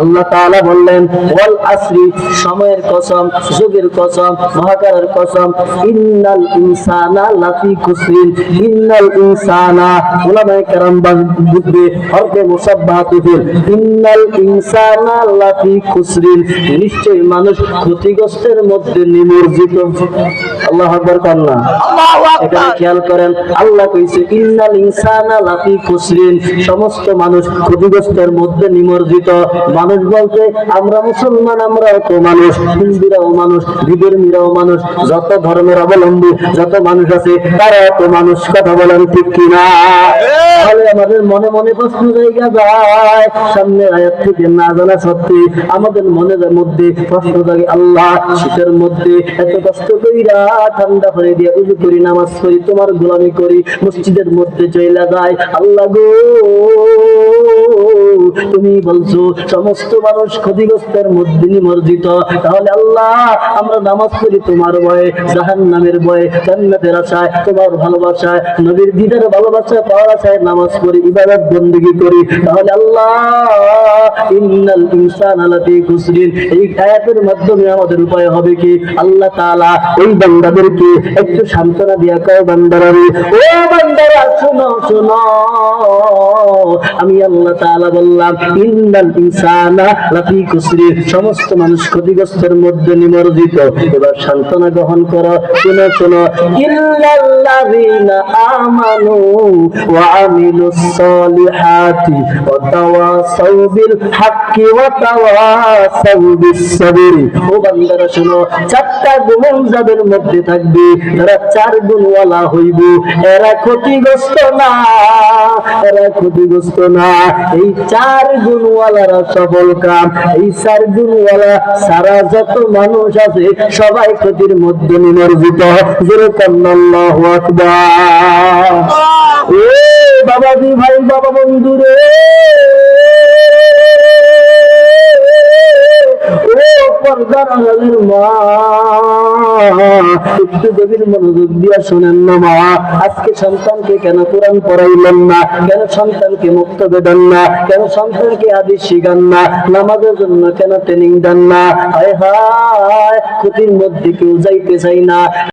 আল্লাহ তাআলা বললেন, ওয়াল আসরি, সময়ের কসম, যুগের কসম, মহাকারের কসম। ইন্নাল ইনসানা লাফি ইন্নাল ইনসানা উলামায়ে ইন্নাল ইনসানা লাফি নিশ্চয়ই মানুষ ক্ষতিগ্রস্তের মধ্যে নিমজ্জিত। আল্লাহ আকবার কান্না এখানে খেয়াল করেন আল্লাহ কইছে ইন্নাল ইনসানা লাফি খুসরিন। সমস্ত মানুষ ক্ষতিগ্রস্তের মধ্যে নিমজ্জিত। মানুষ বলতে আমরা মুসলমান আমরাও তো মানুষ হিন্দুরাও মানুষ বিধর্মীরাও মানুষ যত ধর্মের অবলম্বী যত মানুষ আছে তারাও তো মানুষ কথা বলেন ঠিক কিনা? তাহলে আমাদের মনে মনে প্রশ্ন জায়গা যায় সামনের আয়াত থেকে না জানা সত্যি আমাদের মনের মধ্যে প্রশ্ন জাগে আল্লাহ শীতের মধ্যে এত কষ্ট কইরা ঠান্ডা করে দিয়ে উজু করি, নামাজ করি তোমার গোলামি করি, মসজিদের মধ্যে চইলা যায় আল্লাহ গো, তুমি বলছো, সমস্ত মানুষ ক্ষতিগ্রস্তের মধ্যে নিমজ্জিত। তাহলে আল্লাহ, আমরা নামাজ পড়ি তোমার ভয়ে জাহান নামের ভয়ে, জান্নাতের আশায়, তোমার ভালোবাসায়, নবীর দিদার ভালোবাসায়, পাওয়ার আশায় নামাজ পড়ি, ইবাদত বন্দিগি করি। তাহলে আল্লাহ ইন্নাল ইনসান খুসরিন। এই আয়াতের মাধ্যমে আমাদের উপায় হবে কি? আল্লাহ তাআলা বান্দাদেরকে একটু সান্ত্বনা দিয়া কয়, বান্দারা ও বান্দারা, শোনো শোনো। আমি আল্লাহ তাআলা বললাম, ইন্নাল ইনসানা লাফি সমস্ত মানুষ ক্ষতিগ্রস্তের মধ্যে নিমজ্জিত। এবার সান্ত্বনা গ্রহণ করো, শুনো, শোনো। ইল্লাল্লাযীনা আমানু ওয়া আমিলুস সালিহাতি ওয়া তাওয়াসাউ বিল চারটা গুণ যাদের মধ্যে থাকবে যারা চার গুণওয়ালা হইব। এরা ক্ষতিগ্রস্ত না, এরা ক্ষতিগ্রস্ত না। এই চার গুণওয়ালারা সফল কাম, এই চার গুণওয়ালা সারা যত মানুষ আছে, সবাই ক্ষতির মধ্যে নিমজ্জিত। যেরকম বাবাজি ভাই, বাবা বন্ধু রে আজকে সন্তানকে কেন কোরআন পড়াইলেন না? কেন সন্তানকে মুক্ত দেবেন না? কেন সন্তানকে আদি শিখান না? নামাজের জন্য কেন দেন না? হায় হায়, ক্ষতির মধ্যে কেউ যাইতে চাই না।